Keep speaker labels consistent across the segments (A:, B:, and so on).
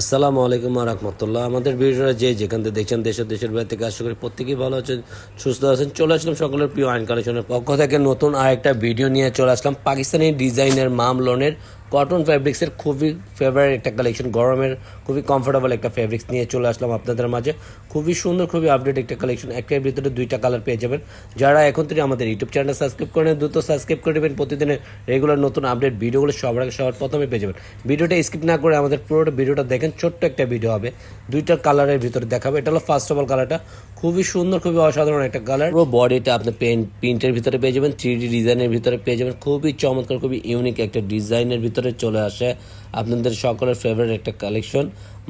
A: আসসালামু আলাইকুম রহমতুল্লাহ। আমাদের ভিডিওটা যে যেখান থেকে দেখছেন দেশের দেশের বাইরে থেকে আশা করি প্রত্যেকেই ভালো আছেন, সুস্থ আছেন, চলে আসলাম সকলের প্রিয় আইন কালেকশনের পক্ষ থেকে। নতুন আরেকটা ভিডিও নিয়ে চলে আসলাম। পাকিস্তানি ডিজাইনের মাম লোনের কটন ফ্যাব্রিক্সের খুবই ফেভারিট একটা কালেকশন গরমের খুবই কমফোর্টেবল একটা ফ্যাব্রিক্স নিয়ে চলে আসলাম আপনাদের মাঝে। খুবই সুন্দর, খুবই আপডেট একটা কালেকশন একটার ভিতরে দুইটা কালার পেয়ে যাবেন। যারা এখন থেকে আমাদের ইউটিউব চ্যানেল সাবস্ক্রাইব করেন, দ্রুত সাবস্ক্রাইব করে দেবেন প্রতিদিনের রেগুলার নতুন আপডেট ভিডিওগুলো সবার আগে, সবার প্রথমে পেয়ে যাবেন। ভিডিওটা স্কিপ না করে আমাদের পুরোটা ভিডিওটা দেখেন, ছোট্ট একটা ভিডিও হবে। দুইটা কালারের ভিতরে দেখাবে। এটা হলো ফার্স্ট অফ অল কালারটা খুবই সুন্দর, খুবই অসাধারণ একটা কালার পুরো বডিটা আপনি পেন প্রিন্টের ভিতরে পেয়ে যাবেন থ্রি ডিজাইনের ভিতরে পেয়ে যাবেন। খুবই চমৎকার, খুবই ইউনিক একটা ডিজাইনের ভিতরে চলে আসে আপনাদের সকলের ফেভারিট একটা কালেকশন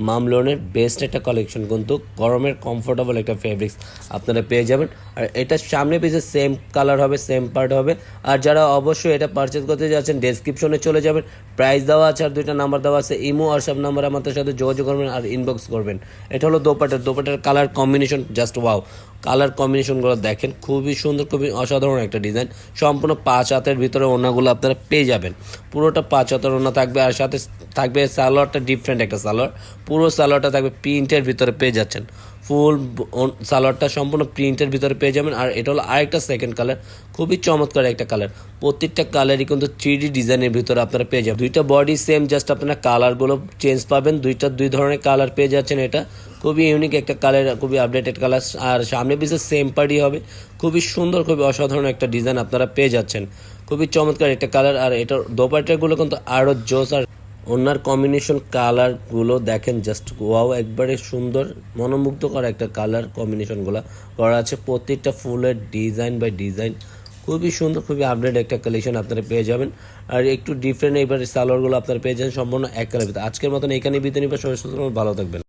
A: মামলোনের বেস্ট একটা কালেকশন কিন্তু গরমের কমফোর্টেবল একটা ফেব্রিক্স আপনারা পেয়ে যাবেন। আর এটা সামনে পেজে সেম কালার হবে সেম পার্ট হবে। আর যারা অবশ্যই এটা পারচেজ করতে যাচ্ছেন ডেসক্রিপশনে চলে যাবেন। প্রাইস দেওয়া আছে আর দুইটা নাম্বার দেওয়া আছে। ইমো আর সব নাম্বার আমাদের সাথে যোগাযোগ করবেন আর ইনবক্স করবেন। এটা হলো দোপাটার দোপাটার colour combination just wow colour কম্বিনেশনগুলো দেখেন, খুবই সুন্দর, খুবই অসাধারণ একটা ডিজাইন। সম্পূর্ণ পাঁচ হাতের ভিতরে ওনাগুলো আপনারা পেয়ে যাবেন। পুরোটা পাঁচ হাতের ওনা থাকবে, আর সাথে থাকবে সালোয়ারটা ডিফারেন্ট একটা সালোয়ার। পুরো সালোয়ারটা থাকবে প্রিন্টের ভিতরে পেয়ে যাচ্ছেন। ফুল সালোয়ারটা সম্পূর্ণ প্রিন্টের ভিতরে পেয়ে যাবেন। আর এটা হলো আরেকটা সেকেন্ড কালার খুবই চমৎকার একটা কালার প্রত্যেকটা কালারই কিন্তু থ্রি ডিজাইনের ভিতরে আপনারা পেয়ে যাবেন। দুইটা বডি সেম জাস্ট আপনারা কালারগুলো চেঞ্জ পাবেন। দুইটা, দুই ধরনের কালার পেয়ে যাচ্ছেন এটা। খুবই ইউনিক একটা কালার খুবই আপডেটেড কালার আর সামনে পিছিয়ে সেম পার্টি হবে। খুবই সুন্দর, খুবই অসাধারণ একটা ডিজাইন আপনারা পেয়ে যাচ্ছেন। খুবই চমৎকার একটা কালার আর এটার দোপাট্টাগুলো কিন্তু আরও জোস আর ওনার কম্বিনেশন কালারগুলো দেখেন জাস্ট ওয়াও একবারে সুন্দর, মনোমুগ্ধকর একটা কালার কম্বিনেশনগুলো করা আছে। প্রত্যেকটা ফুলের ডিজাইন বাই ডিজাইন খুবই সুন্দর, খুবই আপডেট একটা কালেকশন আপনারা পেয়ে যাবেন। আর একটু ডিফারেন্ট এবার সালোয়ারগুলো আপনারা পেয়ে যাবেন, সম্পূর্ণ এক কালার আজকের মতন এখানে নিবে, সবাই সুস্থ ভালো থাকবেন।